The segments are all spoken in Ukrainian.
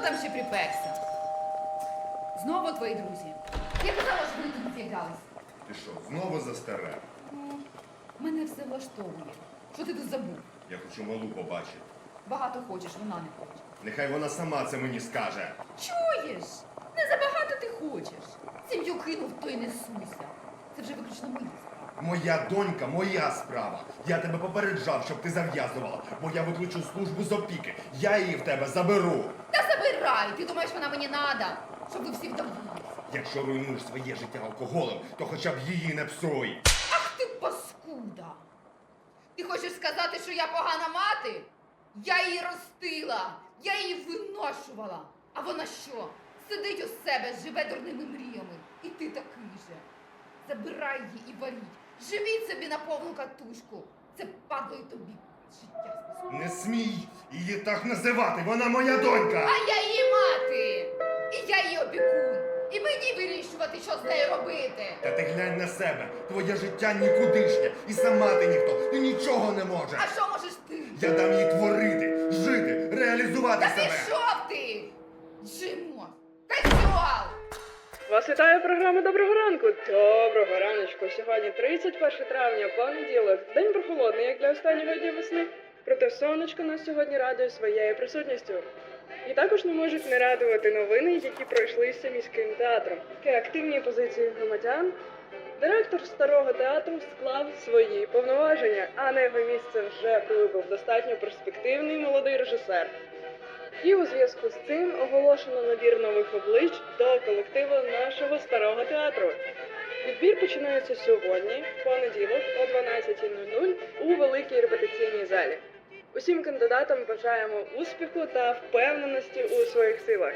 Хто там ще приперся? Знову твої друзі. Я казала, що вони тут з'являлись. Ти що, знову за старе? Мене все влаштовує. Що ти тут забув? Я хочу малу побачити. Багато хочеш, вона не хоче. Нехай вона сама це мені скаже. Чуєш? Не забагато ти хочеш. Сім'ю кинув, то й не суйся. Це вже виключно мої справи. Моя донька, моя справа. Я тебе попереджав, щоб ти зав'язувала, бо я виключу службу з опіки. Я її в тебе заберу. Та забирай! Ти думаєш, вона мені надо, щоб ви всі вдавалися. Якщо руйнуєш своє життя алкоголем, то хоча б її не псуй. Ах ти паскуда! Ти хочеш сказати, що я погана мати? Я її ростила, я її виношувала. А вона що? Сидить у себе, живе дурними мріями. І ти такий же. Забирай її і валіть. Живіть собі на повну катушку. Це падло й тобі. Не смій її так називати, вона моя донька. А я її мати! І я її опікун. І мені вирішувати, що з нею робити. Та ти глянь на себе. Твоє життя нікудишнє. І сама ти ніхто. Ти нічого не можеш. А що можеш ти? Я дам їй творити, жити, реалізувати Та себе. пішов ти! Джимо! Козьол! Вас вітає програма Доброго ранку. Доброго раночку. Сьогодні 31 травня, понеділок. День прохолодний, як для останнього дня весни. Проте сонечко нас сьогодні радує своєю присутністю. І також не можуть не радувати новини, які пройшлися міським театром. Активні позиції громадян. Директор старого театру склав свої повноваження, а на його місце вже прибув достатньо перспективний молодий режисер. І у зв'язку з цим оголошено набір нових облич до колективу нашого старого театру. Відбір починається сьогодні, понеділок, о 12.00 у великій репетиційній залі. Усім кандидатам бажаємо успіху та впевненості у своїх силах.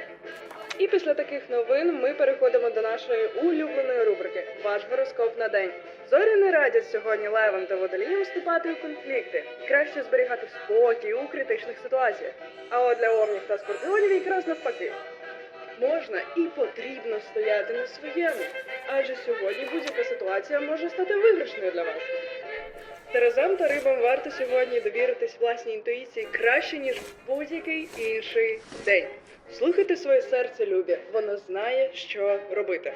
І після таких новин ми переходимо до нашої улюбленої рубрики Ваш гороскоп на день. Зорі не радять сьогодні левам та водоліям вступати у конфлікти. Краще зберігати спокій у критичних ситуаціях. А от для овнів та скорпіонів якраз навпаки. Можна і потрібно стояти на своєму, адже сьогодні будь-яка ситуація може стати виграшною для вас. Терезам та рибам варто сьогодні довіритись власній інтуїції краще, ніж будь-який інший день. Слухайте своє серце, любі, воно знає, що робити.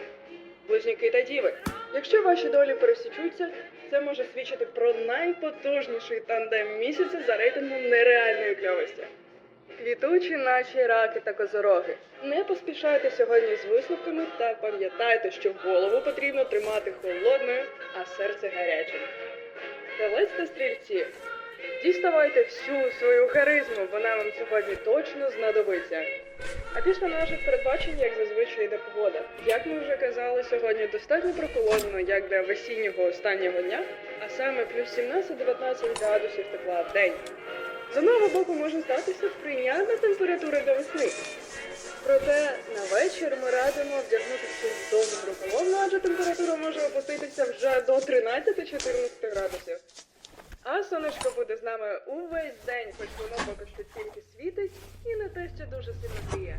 Близнюки та діви. Якщо ваші долі пересічуться, це може свідчити про найпотужніший тандем місяця за рейтингом нереальної кльовості. Квітучі наші раки та козороги. Не поспішайте сьогодні з висновками та пам'ятайте, що голову потрібно тримати холодною, а серце гарячим. Телець та стрільці. Діставайте всю свою харизму, вона вам сьогодні точно знадобиться. А після наших передбачень, як зазвичай, йде погода. Як ми вже казали, сьогодні достатньо прохолодно, як для весіннього останнього дня, а саме плюс 17-19 градусів тепла в день. З одного боку може здатися прийнятна температура для весни. Проте на вечір ми радимо вдягнутися в добру колону, адже температура може опуститися вже до 13-14 градусів. А сонечко буде з нами увесь день, хоч воно поки що тільки світить і не те, що дуже сильно гріє.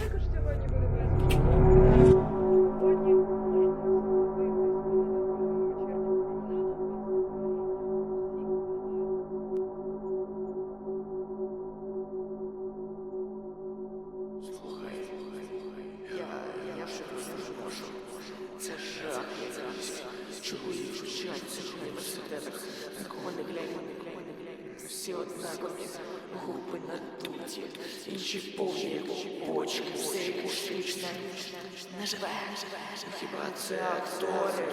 Також сьогодні буде Не живе, хіба це актори?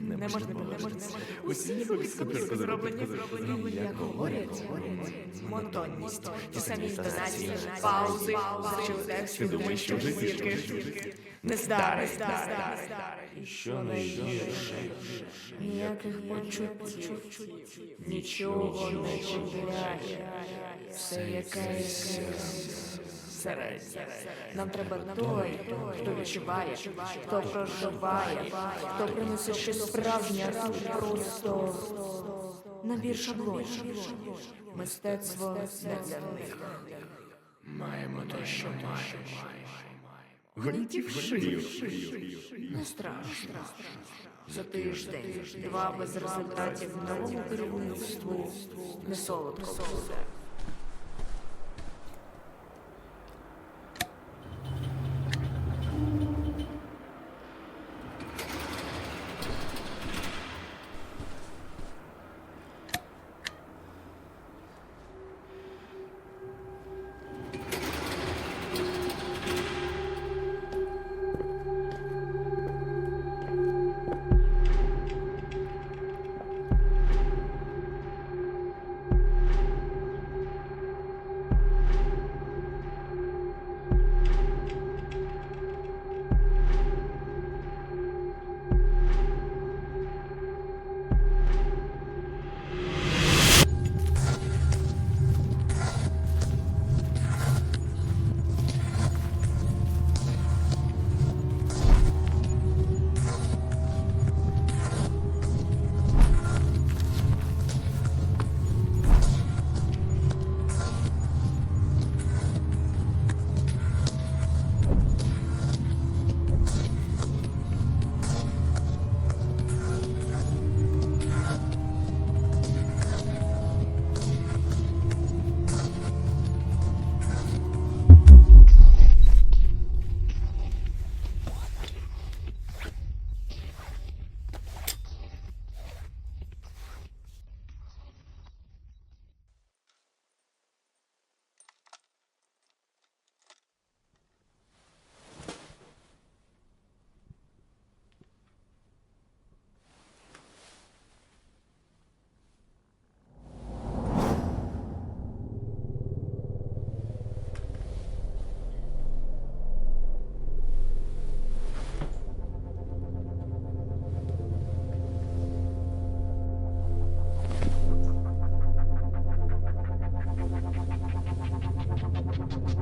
Не можна, не можна. Усі ніби з копірку зроблені. Як говорять, монотонність, ті самі інтонації, паузи, зачем думаєш, що вже зірки. Не здари, І що найгірше? ніяких почуттів, нічого не чіпляє, все якесь середнє. Нам треба той, хто відчуває, хто проживає, хто принесе щось справжнє, просто набір шаблонів. Мистецтво не для них. Маємо те, що маємо. Гнітів шию. Не страшно. За тиждень, два без результатів новому керівництву не солодко буде.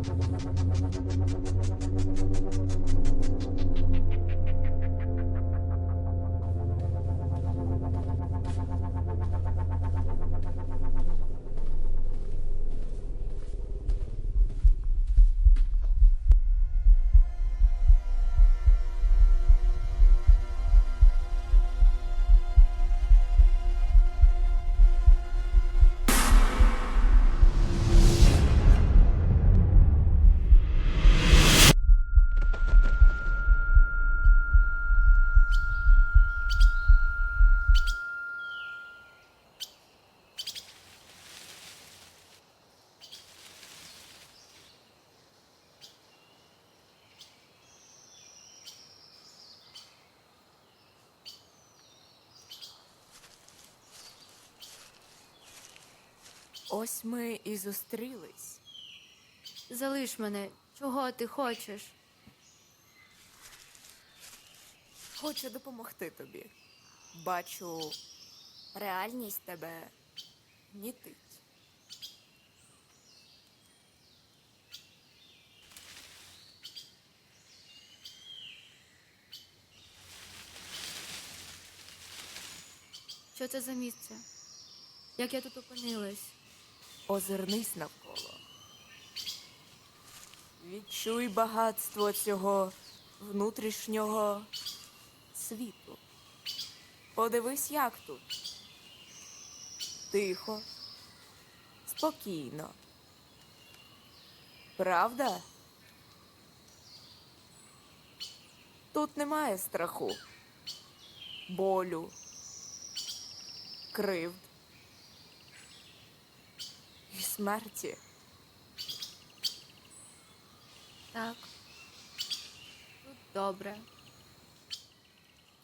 Thank you. Ось ми і зустрілись. Залиш мене, чого ти хочеш? Хочу допомогти тобі. Бачу, реальність тебе нітить. Що це за місце? Як я тут опинилась? Озирнись навколо. Відчуй багатство цього внутрішнього світу. Подивись, як тут. Тихо, спокійно. Правда? Тут немає страху, болю, кривд і смерті. Так. Тут добре.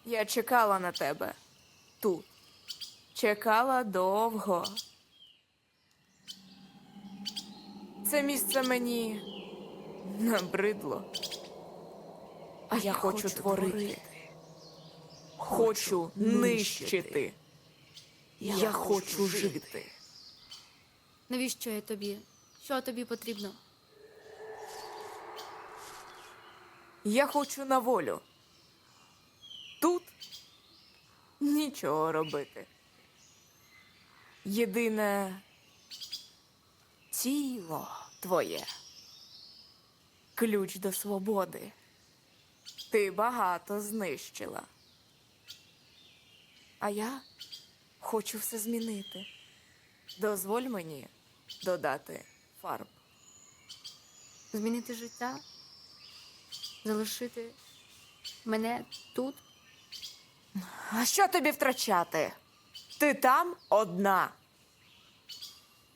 Я чекала на тебе тут. Чекала довго. Це місце мені набридло. А я хочу творити. Хочу нищити. Я хочу жити. Навіщо я тобі? Що тобі потрібно? Я хочу на волю. Тут нічого робити. Єдине тіло твоє. Ключ до свободи. Ти багато знищила. А я хочу все змінити. Дозволь мені додати фарб. Змінити життя? Залишити мене тут? А що тобі втрачати? Ти там одна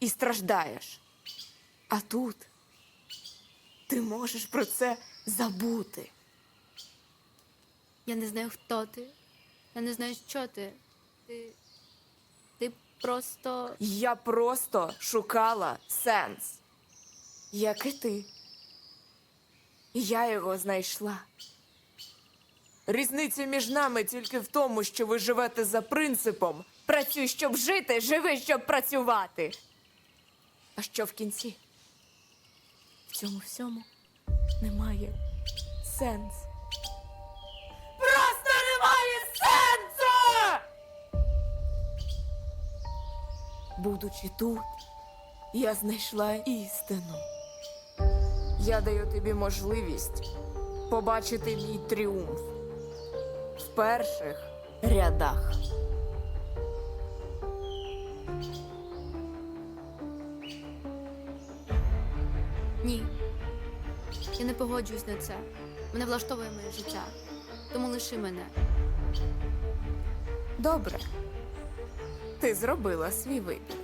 і страждаєш. А тут ти можеш про це забути. Я не знаю, хто ти. Я не знаю, що ти. Ти. Просто. Я просто шукала сенс, як і ти. Я його знайшла. Різниця між нами тільки в тому, що ви живете за принципом працюй, щоб жити, живи, щоб працювати. А що в кінці? В цьому всьому немає сенс. Будучи тут, я знайшла істину. Я даю тобі можливість побачити мій тріумф в перших рядах. Ні. Я не погоджуюсь на це. Мене влаштовує моє життя. Тому лиши мене. Добре. Ти зробила свій вибір.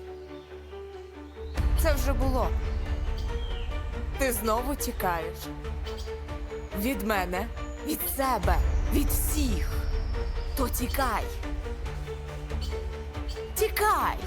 Це вже було. Ти знову тікаєш. Від мене, від себе, від всіх. То тікай. Тікай.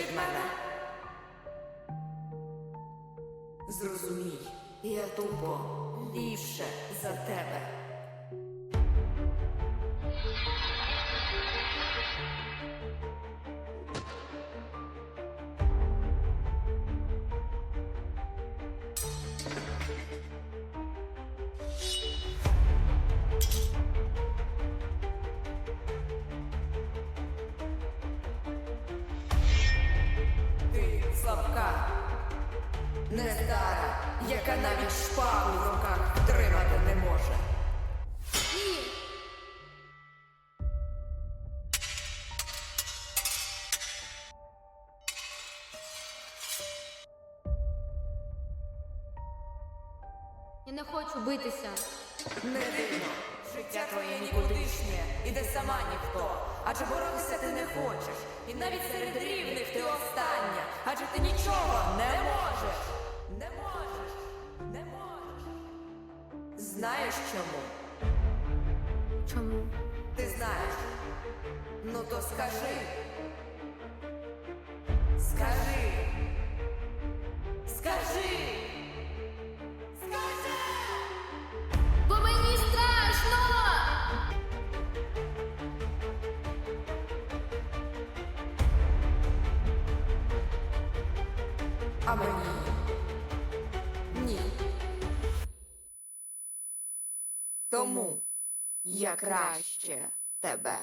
від мене. Зрозумій, я тупо ліпше за тебе. Слабка, нездара, яка навіть шпагу в руках втримати не може. Я не хочу битися. Не дивно, життя твоє нікудишнє, іде сама ніхто. Адже боротися ти не хочеш. І навіть серед рівних ти остання. Адже ти нічого не можеш. Не можеш. Не можеш. Знаєш чому? Чому? Ти знаєш. Ну то скажи. Скажи. Ні. Тому я краще тебе.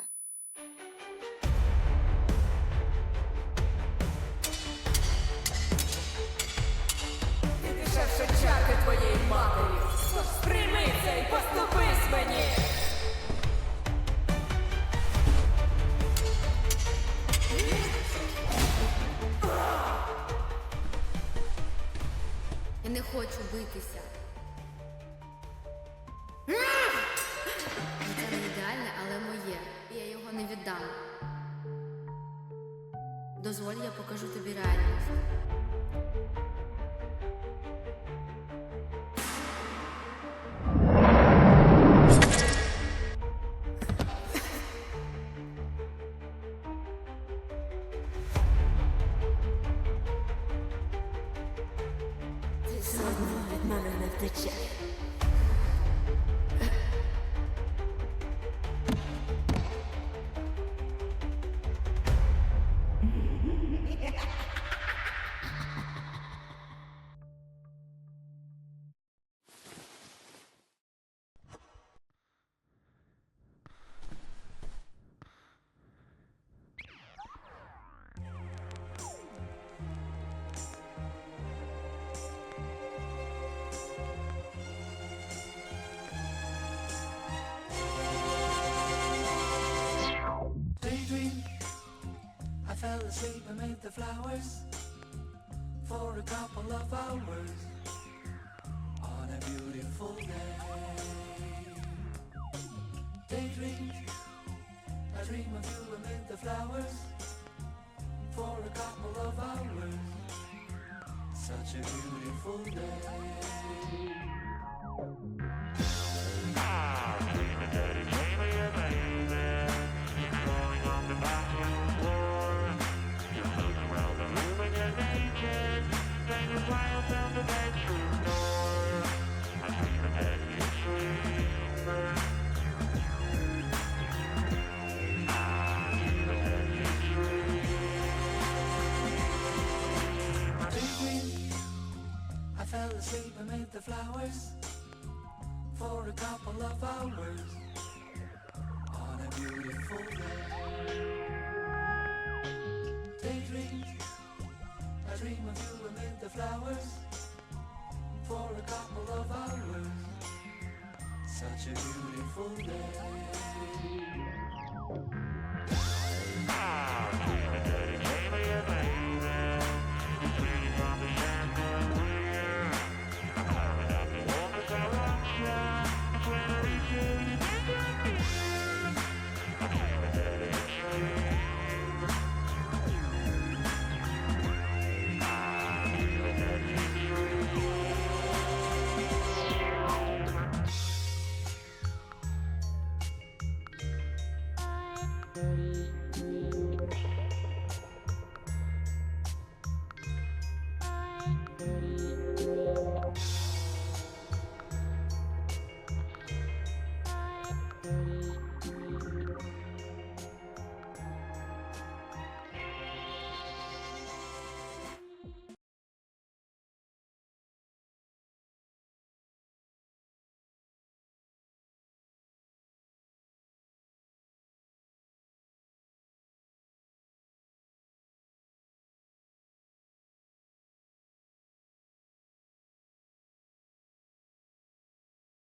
Ти дешевше чаки твоєї матері. Сприйми це і поступись мені. Я не хочу битися. Життя не ідеальне, але моє. І я його не віддам. Дозволь, я покажу тобі реальність. Fell asleep amid the flowers for a couple of hours on a beautiful day. Daydream. I dream of you amid the flowers for a couple of hours. Such a beautiful day. Flowers for a couple of hours